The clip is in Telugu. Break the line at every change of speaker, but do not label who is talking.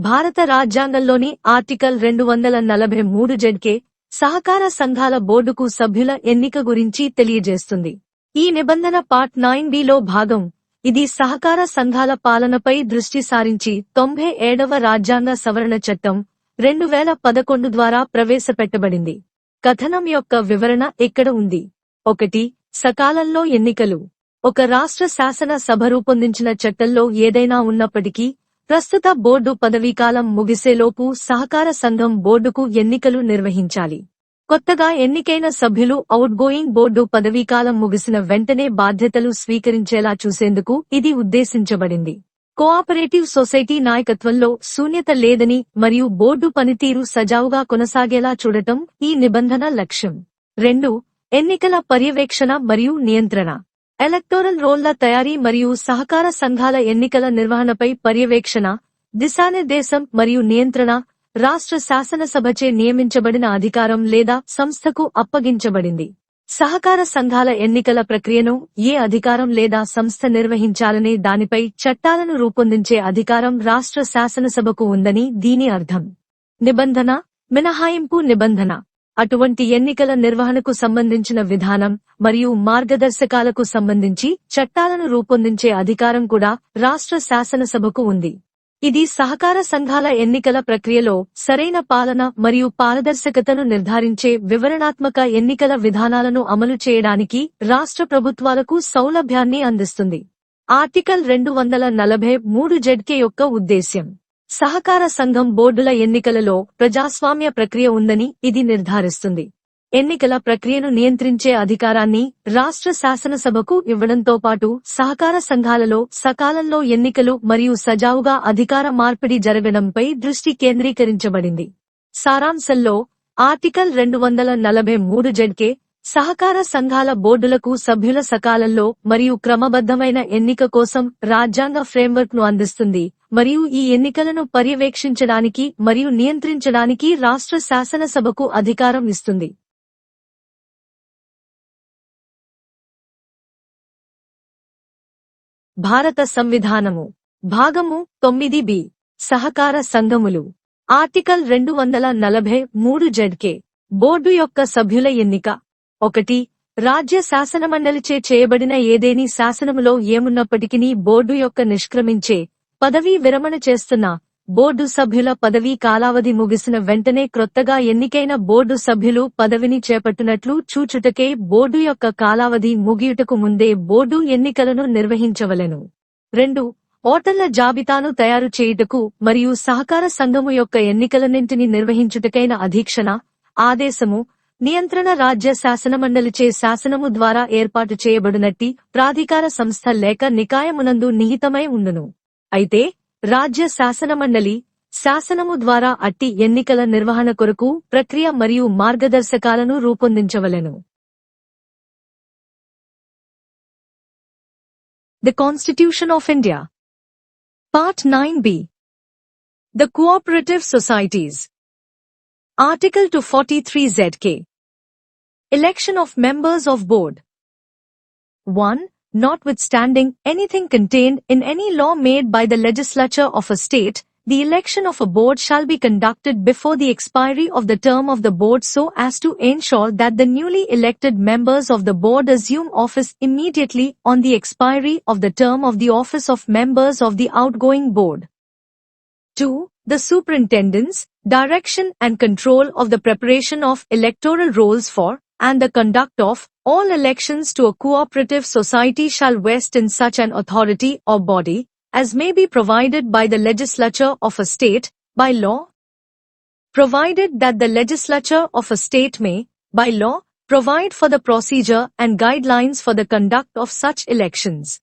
భారత రాజ్యాంగంలోని ఆర్టికల్ రెండు వందల నలభై మూడు జెడ్కే సహకార సంఘాల బోర్డుకు సభ్యుల ఎన్నిక గురించి తెలియజేస్తుంది. ఈ నిబంధన పార్ట్ నైన్ బిలో భాగం ఇది సహకార సంఘాల పాలనపై దృష్టి సారించి తొంభై ఏడవ రాజ్యాంగ సవరణ చట్టం రెండు వేల పదకొండు ద్వారా ప్రవేశపెట్టబడింది. కథనం యొక్క వివరణ ఇక్కడ ఉంది? ఒకటి సకాలంలో ఎన్నికలు. ఒక రాష్ట్ర శాసన సభ రూపొందించిన చట్టంలో ఏదైనా ఉన్నప్పటికీ ప్రస్తుత బోర్డు పదవీకాలం ముగిసేలోపు సహకార సంఘం బోర్డుకు ఎన్నికలు నిర్వహించాలి. కొత్తగా ఎన్నికైన సభ్యులు అవుట్గోయింగ్ బోర్డు పదవీకాలం ముగిసిన వెంటనే బాధ్యతలు స్వీకరించేలా చూసేందుకు ఇది ఉద్దేశించబడింది. కోఆపరేటివ్ సొసైటీ నాయకత్వంలో శూన్యత లేదని మరియు బోర్డు పనితీరు సజావుగా కొనసాగేలా చూడటం ఈ నిబంధన లక్ష్యం. రెండు ఎన్నికల పర్యవేక్షణ మరియు నియంత్రణ. ఎలక్టోరల్ రోళ్ళ తయారీ మరియు సహకార సంఘాల ఎన్నికల నిర్వహణపై పర్యవేక్షణ దిశానిర్దేశం మరియు నియంత్రణ రాష్ట్ర శాసనసభచే నియమించబడిన అధికారం లేదా సంస్థకు అప్పగించబడింది. సహకార సంఘాల ఎన్నికల ప్రక్రియను ఏ అధికారం లేదా సంస్థ నిర్వహించాలనే దానిపై చట్టాలను రూపొందించే అధికారం రాష్ట్ర శాసనసభకు ఉందని దీని అర్థం. నిబంధన మినహాయింపు నిబంధన. అటువంటి ఎన్నికల నిర్వహణకు సంబంధించిన విధానం మరియు మార్గదర్శకాలకు సంబంధించి చట్టాలను రూపొందించే అధికారం కూడా రాష్ట్ర శాసనసభకు ఉంది. ఇది సహకార సంఘాల ఎన్నికల ప్రక్రియలో సరైన పాలన మరియు పారదర్శకతను నిర్ధారించే వివరణాత్మక ఎన్నికల విధానాలను అమలు చేయడానికి రాష్ట్ర ప్రభుత్వాలకు సౌలభ్యాన్ని అందిస్తుంది. ఆర్టికల్ రెండు వందల నలభై మూడు జెడ్కే యొక్క ఉద్దేశ్యం. సహకార సంఘం బోర్డుల ఎన్నికలలో ప్రజాస్వామ్య ప్రక్రియ ఉందని ఇది నిర్ధారిస్తుంది. ఎన్నికల ప్రక్రియను నియంత్రించే అధికారాన్ని రాష్ట్ర శాసనసభకు ఇవ్వడంతో పాటు సహకార సంఘాలలో సకాలంలో ఎన్నికలు మరియు సజావుగా అధికార మార్పిడి జరగడంపై దృష్టి కేంద్రీకరించబడింది. సారాంశంలో ఆర్టికల్ రెండు వందల నలభై మూడు జడ్కే సహకార సంఘాల బోర్డులకు సభ్యుల సకాలంలో మరియు క్రమబద్ధమైన ఎన్నిక కోసం రాజ్యాంగ ఫ్రేమ్వర్క్ను అందిస్తుంది. మరియు ఈ ఎన్నికలను పర్యవేక్షించడానికి మరియు నియంత్రించడానికి రాష్ట్ర శాసనసభకు అధికారం ఇస్తుంది. భారత సంవిధానము. భాగము తొమ్మిది బి. సహకార సంఘములు. ఆర్టికల్ రెండు వందల నలభై మూడు జడ్కే. బోర్డు యొక్క సభ్యుల ఎన్నిక. ఒకటి. రాజ్య శాసనమండలిచే చేయబడిన ఏదేని శాసనములో ఏమున్నప్పటికీ బోర్డు యొక్క నిష్క్రమించే పదవీ విరమణ చేస్తున్న బోర్డు సభ్యుల పదవీ కాలావధి ముగిసిన వెంటనే క్రొత్తగా ఎన్నికైన బోర్డు సభ్యులు పదవిని చేపట్టినట్లు చూచుటకే బోర్డు యొక్క కాలావధి ముగియుటకు ముందే బోర్డు ఎన్నికలను నిర్వహించవలెను. రెండు ఓటర్ల జాబితాను తయారు చేయుటకు మరియు సహకార సంఘము యొక్క ఎన్నికలన్నింటిని నిర్వహించుటకైన అధీక్షణ ఆదేశము నియంత్రణ రాజ్య శాసనమండలిచే శాసనము ద్వారా ఏర్పాటు చేయబడినట్టి ప్రాధికార సంస్థ లేక నికాయమునందు నిహితమై ఉండును. అయితే రాజ్య శాసన మండలి శాసనము ద్వారా అట్టి ఎన్నికల నిర్వహణ కొరకు ప్రక్రియ మరియు మార్గదర్శకాలను రూపొందించవలెను. The constitution of India part nine B the cooperative societies article two forty three Z K election of members of board one notwithstanding anything contained in any law made by the legislature of a state, the election of a board shall be conducted before the expiry of the term of the board so as to ensure that the newly elected members of the board assume office immediately on the expiry of the term of the office of members of the outgoing board. 2. The superintendence, direction and control of the preparation of electoral rolls for and the conduct of all elections to a cooperative society shall vest in such an authority or body as may be provided by the legislature of a state by law, provided that the legislature of a state may, by law, provide for the procedure and guidelines for the conduct of such elections.